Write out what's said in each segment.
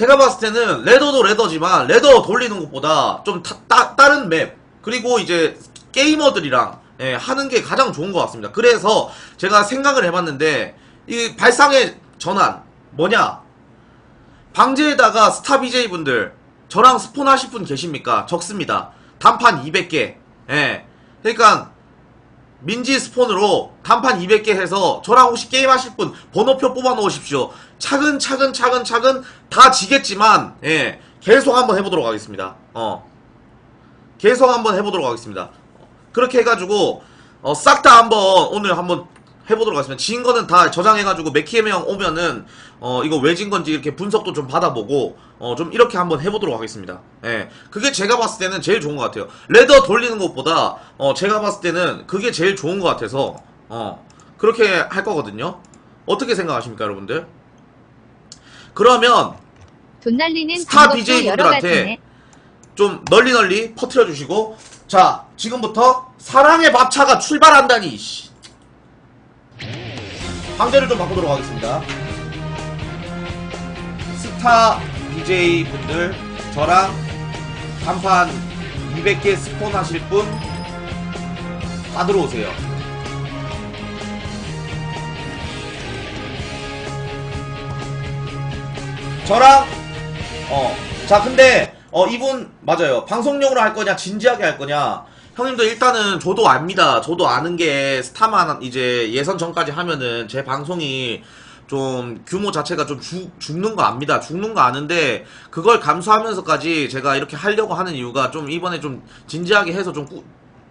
제가 봤을 때는 레더도 레더지만 레더 돌리는 것보다 좀 타- 따, 다른 맵 그리고 이제 게이머들이랑 예, 하는 게 가장 좋은 것 같습니다. 그래서 제가 생각을 해봤는데 이 발상의 전환 뭐냐 방제에다가 스타 BJ 분들 저랑 스폰 하실 분 계십니까? 적습니다. 단판 200개. 예. 그러니까 민지 스폰으로 단판 200개 해서 저랑 혹시 게임 하실 분 번호표 뽑아 놓으십시오. 차근차근 차근차근 다 지겠지만 예. 계속 한번 해보도록 하겠습니다. 어. 계속 한번 해보도록 하겠습니다. 그렇게 해가지고 어, 싹 다 한번 오늘 한번 해보도록 하겠습니다. 진 거는 다 저장해가지고 맥키엠 형 오면은 어 이거 왜 진 건지 이렇게 분석도 좀 받아보고 어 좀 이렇게 한번 해보도록 하겠습니다. 예, 그게 제가 봤을 때는 제일 좋은 것 같아요. 레더 돌리는 것보다 어 제가 봤을 때는 그게 제일 좋은 것 같아서 어 그렇게 할 거거든요. 어떻게 생각하십니까, 여러분들? 그러면 돈 날리는 스타 BJ 분들한테. 좀 널리 널리 퍼뜨려 주시고 자 지금부터 사랑의 밥차가 출발한다니 씨. 방제를 좀 바꾸도록 하겠습니다 스타 BJ 분들 저랑 단판 200개 스폰 하실 분 다 들어오세요 저랑 어. 자, 근데, 어, 이분, 맞아요. 방송용으로 할 거냐, 진지하게 할 거냐. 형님도 일단은 저도 압니다. 저도 아는 게 스타만 이제 예선 전까지 하면은 제 방송이 좀 규모 자체가 좀 죽, 죽는 거 압니다. 죽는 거 아는데 그걸 감수하면서까지 제가 이렇게 하려고 하는 이유가 좀 이번에 좀 진지하게 해서 좀 꾸-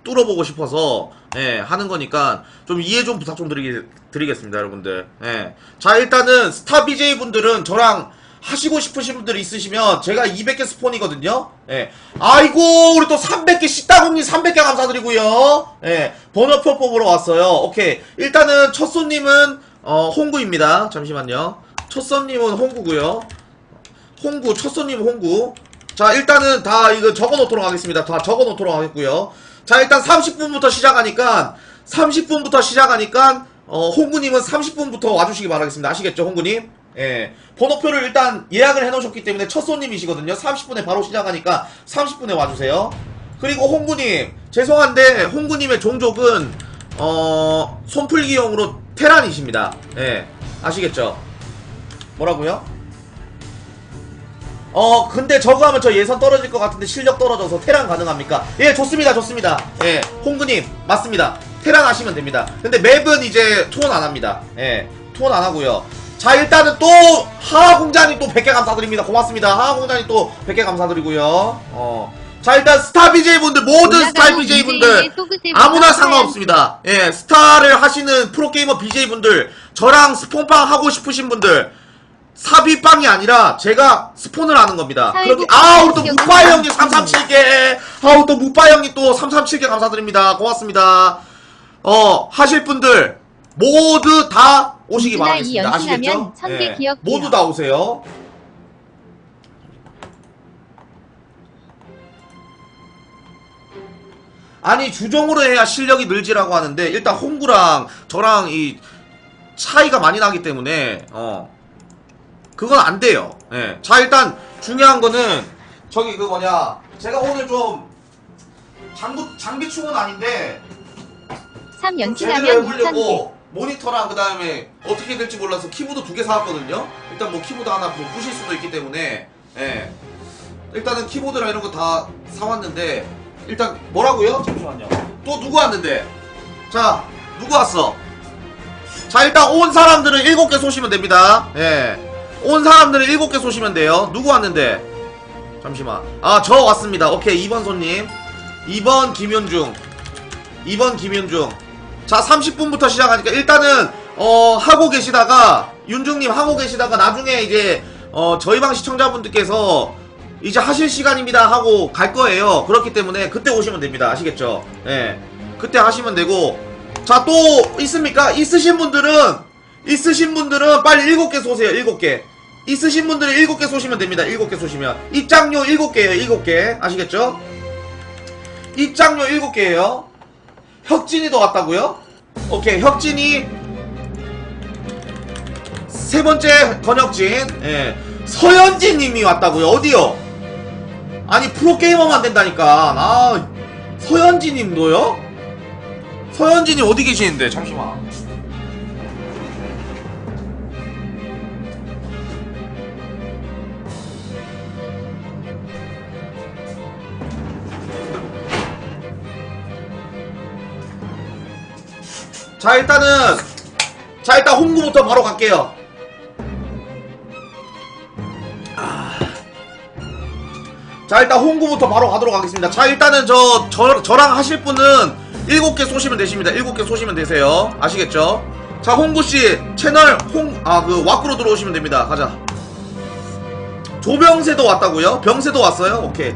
뚫어보고 싶어서 예, 하는 거니까 좀 이해 좀 부탁 좀 드리, 드리겠습니다, 여러분들. 예. 자, 일단은 스타 BJ 분들은 저랑 하시고 싶으신 분들 있으시면 제가 200개 스폰이거든요. 예. 아이고, 우리 또 300개 식다구님 300개 감사드리고요. 예. 번호표 뽑으러 왔어요. 오케이. 일단은 첫 손님은 어, 홍구입니다. 잠시만요. 첫 손님은 홍구고요. 홍구, 첫 손님 홍구. 자, 일단은 다 이거 적어 놓도록 하겠습니다. 다 적어 놓도록 하겠고요. 자, 일단 30분부터 시작하니까 30분부터 시작하니까 어, 홍구님은 30분부터 와주시기 바라겠습니다. 아시겠죠, 홍구님? 예. 번호표를 일단 예약을 해놓으셨기 때문에 첫 손님이시거든요. 30분에 바로 시작하니까 30분에 와주세요. 그리고 홍구님, 죄송한데 홍구님의 종족은 어, 손풀기용으로 테란이십니다. 예. 아시겠죠? 뭐라고요? 어 근데 저거 하면 저 예선 떨어질 것 같은데 실력 떨어져서 테란 가능합니까? 예 좋습니다 좋습니다 예 홍구님 맞습니다 테란 하시면 됩니다 근데 맵은 이제 투혼 안 합니다 예 투혼 안 하고요 자 일단은 또 하하공자님 또 100개 감사드립니다 고맙습니다 하하공자님 또 100개 감사드리고요 어자 일단 스타 BJ 분들 모든 스타 BJ BJ 의 분들 아무나 상관없습니다. 예, 스타를 하시는 프로게이머 BJ분들, 저랑 스폰빵 하고 싶으신 분들, 삽입빵이 아니라 제가 스폰을 하는 겁니다. 그렇게, 아, 우리 또 무빠 형님 나요. 337개, 아우, 또 무빠 형님 또 337개 감사드립니다. 고맙습니다. 어, 하실 분들, 모두 다 오시기 바라겠습니다. 아시겠죠? 기억해요. 모두 다 오세요. 아니 주종으로 해야 실력이 늘지라고 하는데 일단 홍구랑 저랑 이 차이가 많이 나기 때문에 어 그건 안 돼요. 예. 자 일단 중요한 거는 저기 그 뭐냐 제가 오늘 좀 장비 장비 충은 아닌데 3 제대로 연승하면 6,000개. 모니터랑 그 다음에 어떻게 될지 몰라서 키보드 두 개 사왔거든요. 일단 뭐 키보드 하나 뭐 부실 수도 있기 때문에 예. 일단은 키보드랑 이런 거 다 사왔는데 일단 뭐라고요? 잠시만요. 또 누구 왔는데? 자 누구 왔어? 자 일단 온 사람들은 일곱 개 쏘시면 됩니다. 예. 온 사람들은 일곱 개 쏘시면 돼요. 누구 왔는데? 잠시만. 아 저 왔습니다. 오케이 2번 손님. 2번 김현중. 2번 김윤중. 자, 30분부터 시작하니까 일단은 어 하고 계시다가 윤중님 하고 계시다가 나중에 이제 어 저희 방 시청자분들께서 이제 하실 시간입니다 하고 갈 거예요. 그렇기 때문에 그때 오시면 됩니다. 아시겠죠? 예. 그때 하시면 되고 자, 또 있습니까? 있으신 분들은 있으신 분들은 빨리 7개 쏘세요. 7개. 있으신 분들은 7개 쏘시면 됩니다. 7개 쏘시면 입장료 7개예요. 7개. 아시겠죠? 입장료 7개예요. 혁진이도 왔다고요? 오케이 혁진이 세 번째 건혁진 예. 서현진님이 왔다고요? 어디요? 아니 프로게이머만 된다니까 아 서현진님도요? 서현진님 어디 계시는데 잠시만 자 일단은 자 일단 홍구부터 바로 갈게요. 자 일단 홍구부터 바로 가도록 하겠습니다. 자 일단은 저, 저 저랑 하실 분은 7개 쏘시면 되십니다. 7개 쏘시면 되세요. 아시겠죠? 자 홍구씨 채널 홍 아 그 와꾸로 들어오시면 됩니다. 가자. 조병세도 왔다고요? 병세도 왔어요? 오케이.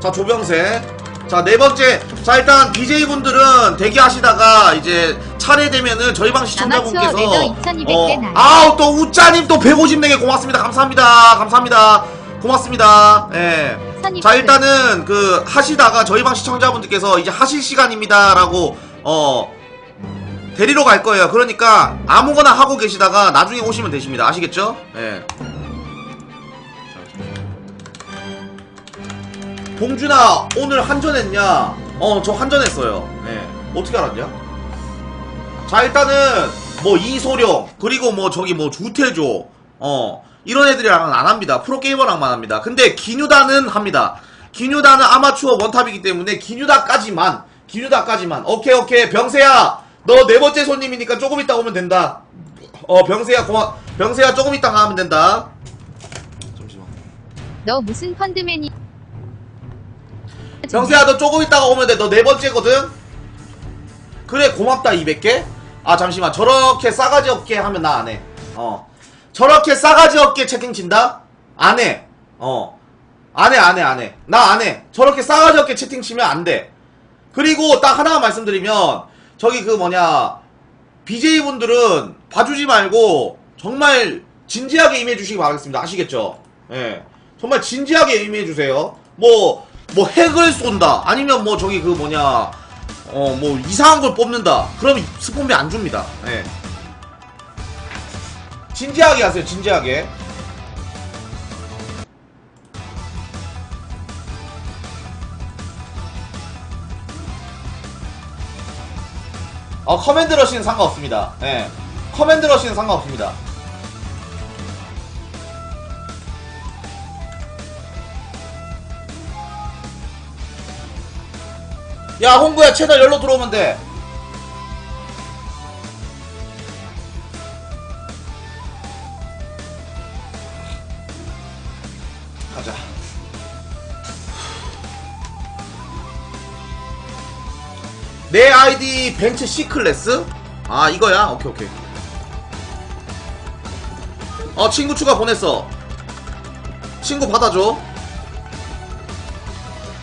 자 조병세 자 네 번째. 자 일단 BJ분들은 대기하시다가 이제 차례 되면은 저희 방 시청자분께서 레더 2200개 나요. 아우 또 우짜님 또 150명에 고맙습니다. 감사합니다. 감사합니다. 고맙습니다. 예. 선입 자 일단은 그 하시다가 저희 방 시청자분들께서 이제 하실 시간입니다라고 어 데리러 갈 거예요. 그러니까 아무거나 하고 계시다가 나중에 오시면 되십니다. 아시겠죠? 예. 봉준아 오늘 한전했냐? 어 저 한전했어요. 네. 어떻게 알았냐? 자 일단은 뭐 이소룡 그리고 뭐 저기 뭐 주태조 어 이런 애들이랑은 안 합니다. 프로게이머랑만 합니다. 근데 기뉴다는 합니다. 기뉴다는 아마추어 원탑이기 때문에 기뉴다까지만 기뉴다까지만 오케이 오케이 병세야 너 네 번째 손님이니까 조금 있다 오면 된다. 어 병세야 고마 병세야 조금 있다 가면 된다. 잠시만. 너 무슨 펀드맨이 병세야 너 조금 있다가 오면 돼. 너 네 번째거든. 그래 고맙다 200개. 아 잠시만 저렇게 싸가지 없게 하면 나 안 해. 어. 저렇게 싸가지 없게 채팅친다? 안 해. 어. 안 해, 안 해, 안 해. 나 안 해. 저렇게 싸가지 없게 채팅 치면 안 돼. 그리고 딱 하나만 말씀드리면, 저기 그 뭐냐, BJ분들은 봐주지 말고, 정말 진지하게 임해주시기 바라겠습니다. 아시겠죠? 예. 정말 진지하게 임해주세요. 뭐, 뭐 핵을 쏜다. 아니면 뭐 저기 그 뭐냐, 어, 뭐 이상한 걸 뽑는다. 그러면 스폰비 안 줍니다. 예. 진지하게 하세요, 진지하게. 어, 커맨드 러시는 상관없습니다. 예. 커맨드 러시는 상관없습니다. 야, 홍구야, 채널 열로 들어오면 돼. 가자. 내 아이디 벤츠 C 클래스? 아 이거야? 오케이 오케이. 어 친구 추가 보냈어. 친구 받아줘.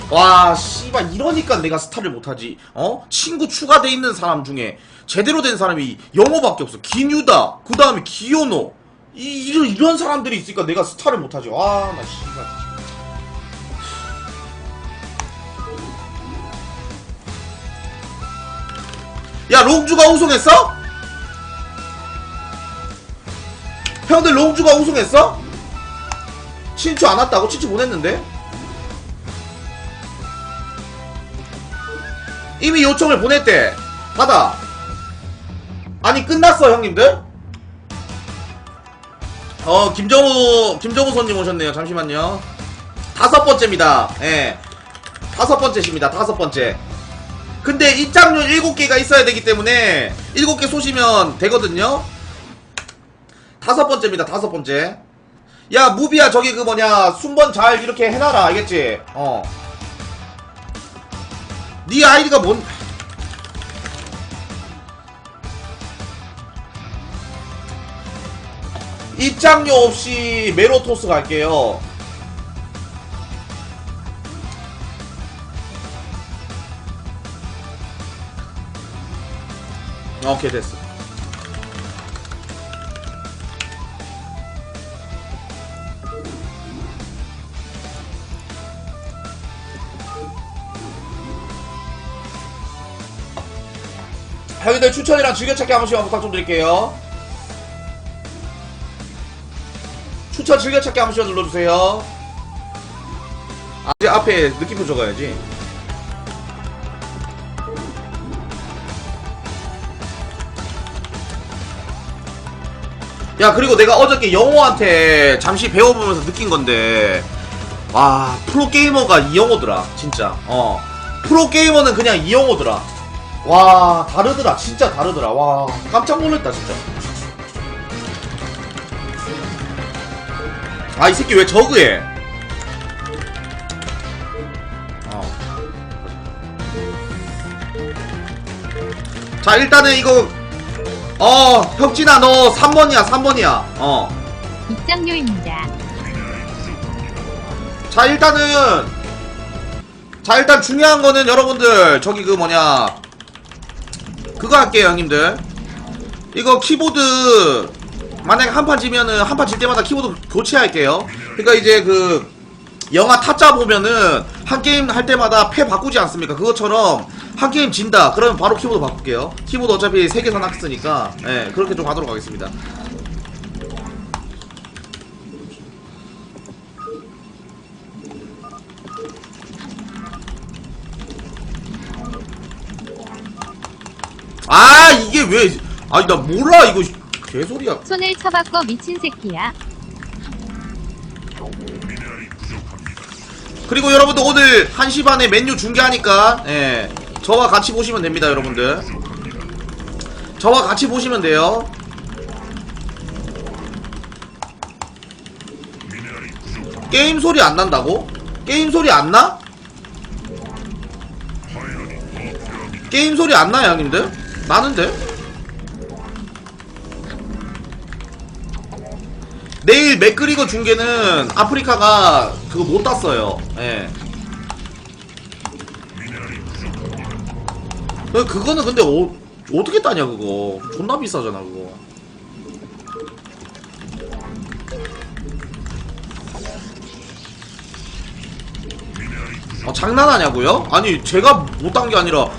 와씨 발 이러니까 내가 스타를 못하지. 어 친구 추가돼 있는 사람 중에 제대로 된 사람이 영어밖에 없어. 기뉴다. 그 다음에 기요노. 이 이런 이런 사람들이 있으니까 내가 스타를 못하지. 와나 씨발. 야 롱주가 우승했어? 형들 롱주가 우승했어? 친추 안 왔다고? 친추 보냈는데? 이미 요청을 보냈대 받아 아니 끝났어 형님들 어 김정우 김정우 손님 오셨네요 잠시만요 다섯 번째입니다 예 다섯 번째십니다 다섯 번째 근데 입장료 7개가 있어야 되기 때문에 7개 쏘시면 되거든요. 다섯 번째입니다. 다섯 번째. 야, 무비야, 저기 그 뭐냐, 순번 잘 이렇게 해놔라. 알겠지? 어. 네 아이디가 뭔. 입장료 없이 메로토스 갈게요. 오케이 됐어 형님들 추천이랑 즐겨찾기 한 번씩만 부탁 좀 드릴게요 추천 즐겨찾기 한 번씩 눌러주세요. 아, 이제 앞에 느낌표 적어야지. 야 그리고 내가 어저께 영호한테 잠시 배워보면서 느낀 건데 와 프로게이머가 이 영호더라 진짜 어 프로게이머는 그냥 이 영호더라 와 다르더라. 진짜 다르더라. 와 깜짝 놀랐다 진짜. 아 이 새끼 왜 저그해? 어. 자 일단은 이거 어 혁진아 너 3번이야 3번이야. 어. 입장료입니다. 자 일단은 자 일단 중요한 거는 여러분들 저기 그 뭐냐 그거 할게요 형님들. 이거 키보드 만약에 한판 지면은 한판 질 때마다 키보드 교체할게요. 그러니까 이제 그 영화 타짜 보면은 한 게임 할 때마다 패 바꾸지 않습니까? 그것처럼 한 게임 진다. 그러면 바로 키보드 바꿀게요. 키보드 어차피 세개 사놨 쓰니까. 예 그렇게 좀 하도록 하겠습니다 아 이게 왜 아니 나 몰라 이거 개소리야 손을 쳐바꿔 미친 새끼야. 그리고 여러분들 오늘 1시 반에 맨유 중계하니까 예 저와 같이 보시면 됩니다 여러분들 저와 같이 보시면 돼요 게임 소리 안 난다고? 게임 소리 안 나? 게임 소리 안 나요 형님들? 나는데? 내일 맥그리거 중계는 아프리카가 그거 못 땄어요. 예. 그- 그거는 근데 어, 어떻게 따냐 그거 존나 비싸잖아 그거 아, 장난하냐고요? 아니 제가 못 딴 게 아니라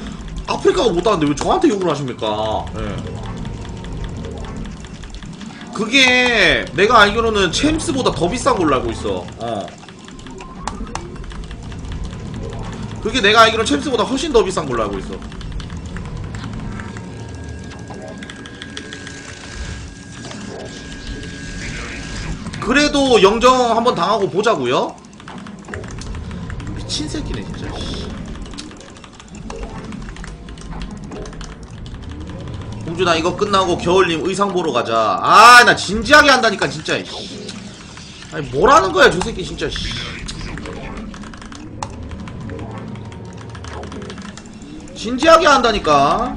아프리카가 못 땄는데 왜 저한테 욕을 하십니까 예. 그게 내가 알기로는 챔스보다 더 비싼 걸로 알고 있어. 어. 그게 내가 알기로는 챔스보다 훨씬 더 비싼 걸로 알고 있어. 그래도 영정 한번 당하고 보자고요. 미친 새끼네 진짜. 공주나 이거 끝나고 겨울님 의상 보러 가자. 아, 나 진지하게 한다니까 진짜. 이씨. 아니 뭐라는 거야 저 새끼 진짜. 씨. 진지하게 한다니까.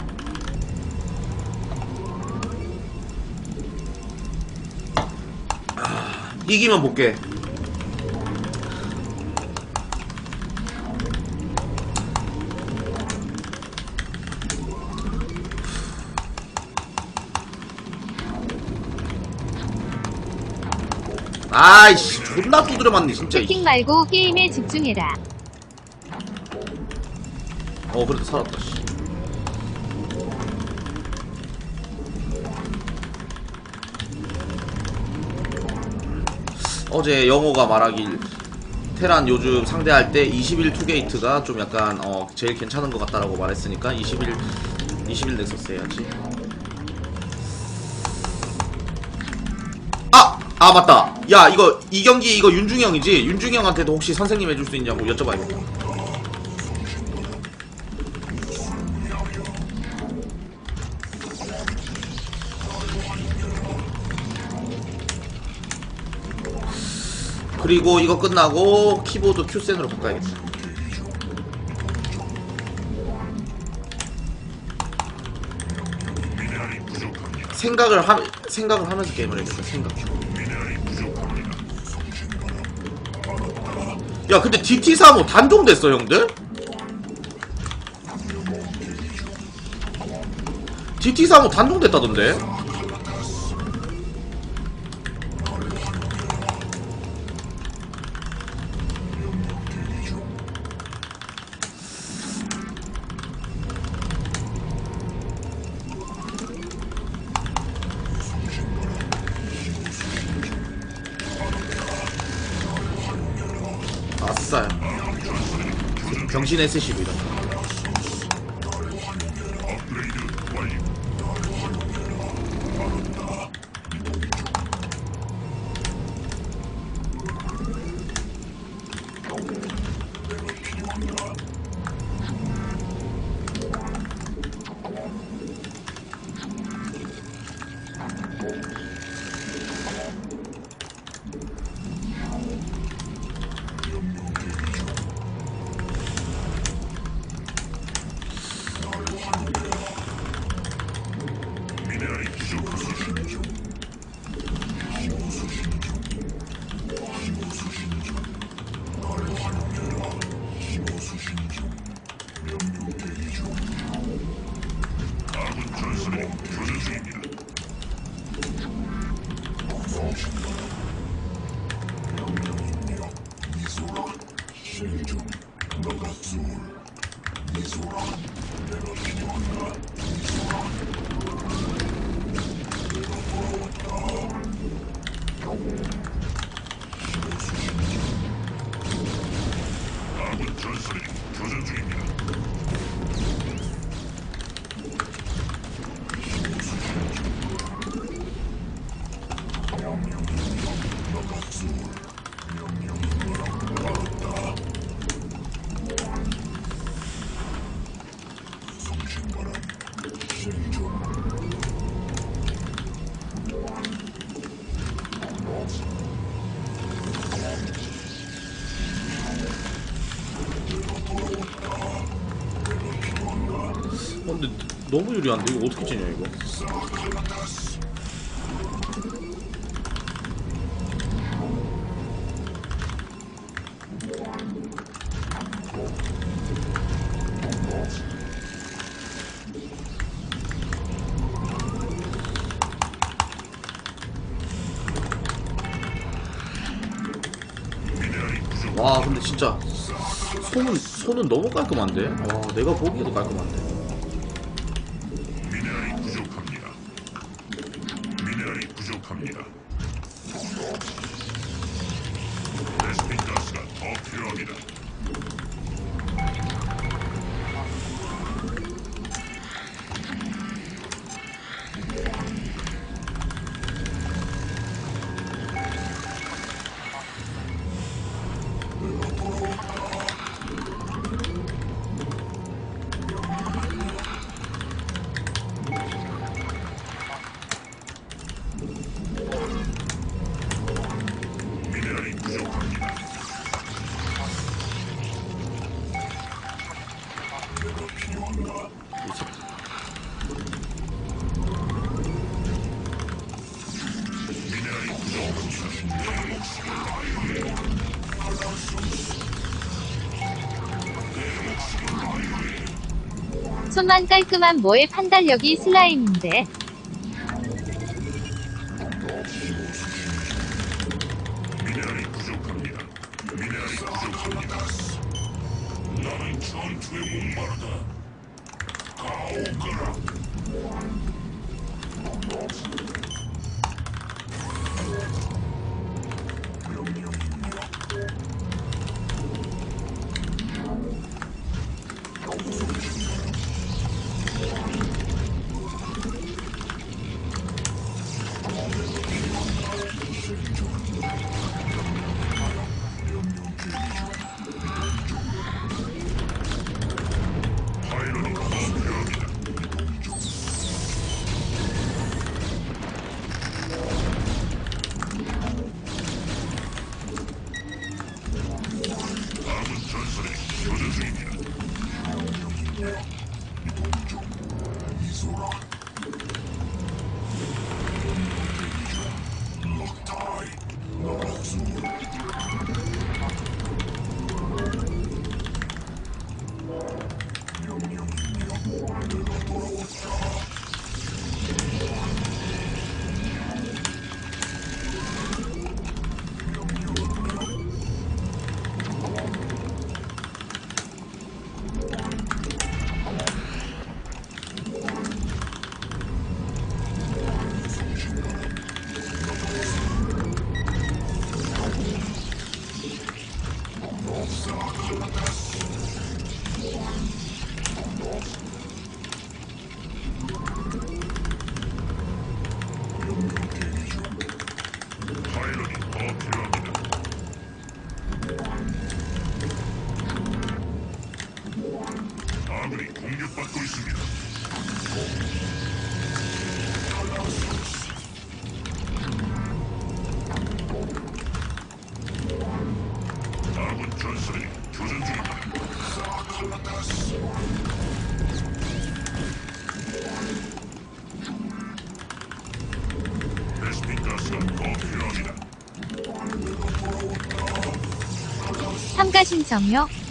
아, 이기면 볼게. 아이씨, 존나 두드려 맞네 진짜. 채팅 말고 게임에 집중해라. 어 그래도 살았다 씨. 어제 영호가 말하길 테란 요즘 상대할 때 21 투게이트가 좀 약간 어 제일 괜찮은 것 같다라고 말했으니까 21 21 넥서스 해야지 아! 아 맞다 야 이거 이 경기 이거 윤중이 형이지 윤중이 형한테도 혹시 선생님 해줄 수 있냐고 여쭤봐야겠다 그리고 이거 끝나고 키보드 큐센으로 바꿔야겠다. 생각을 하 생각을 하면서 게임을 해야겠다. 생각. 야, 근데 DT35 단종됐어, 형들? DT35 단종됐다던데? 병신 SC로 이런 거. 어, 너무 유리한데 이거 어떻게 지냐 이거? 와 근데 진짜 손은 손은 너무 깔끔한데? 와 내가 보기에도 깔끔한데. 손만 깔끔한 뭐의 판단력이 슬라임인데. 파일럿이 더 필요합니다. 아군이 공격받고 있습니다. 참가 신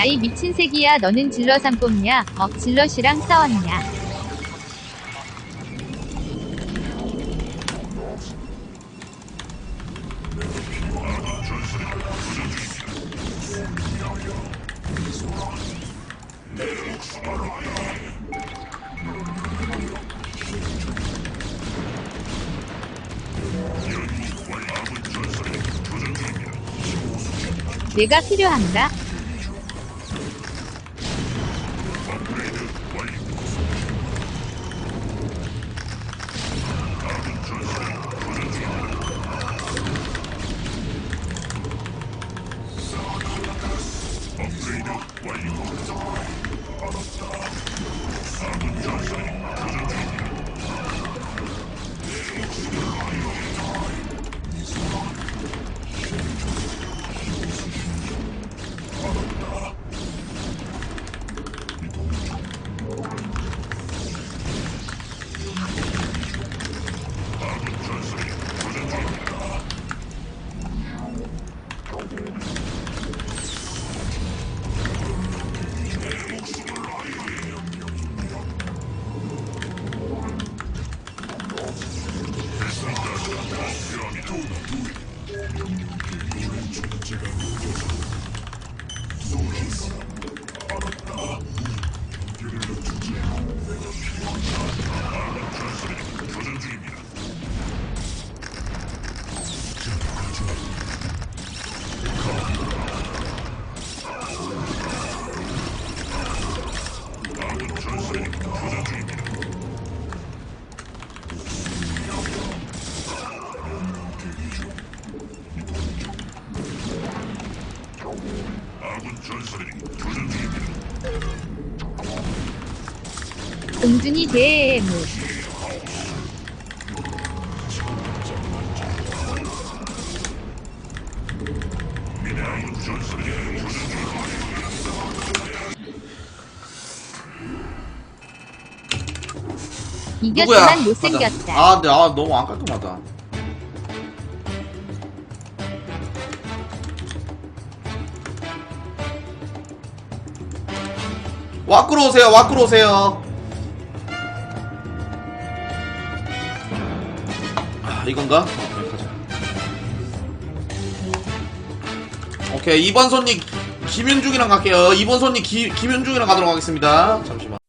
야이 미친 새끼야 너는 안 뽑냐? 어 질럿이랑 싸웠냐? 내가 필요한가? 아군 공준이 대무. 누구야? 이겼지만 못생겼다. 맞아. 아, 근데 아 너무 안 깔끔하다. 와꾸로 오세요. 와꾸로 오세요. 이건가? 오케이, 가자. 오케이, 2번 손님 김윤중이랑 갈게요. 2번 손님 기, 김윤중이랑 가도록 하겠습니다. 잠시만.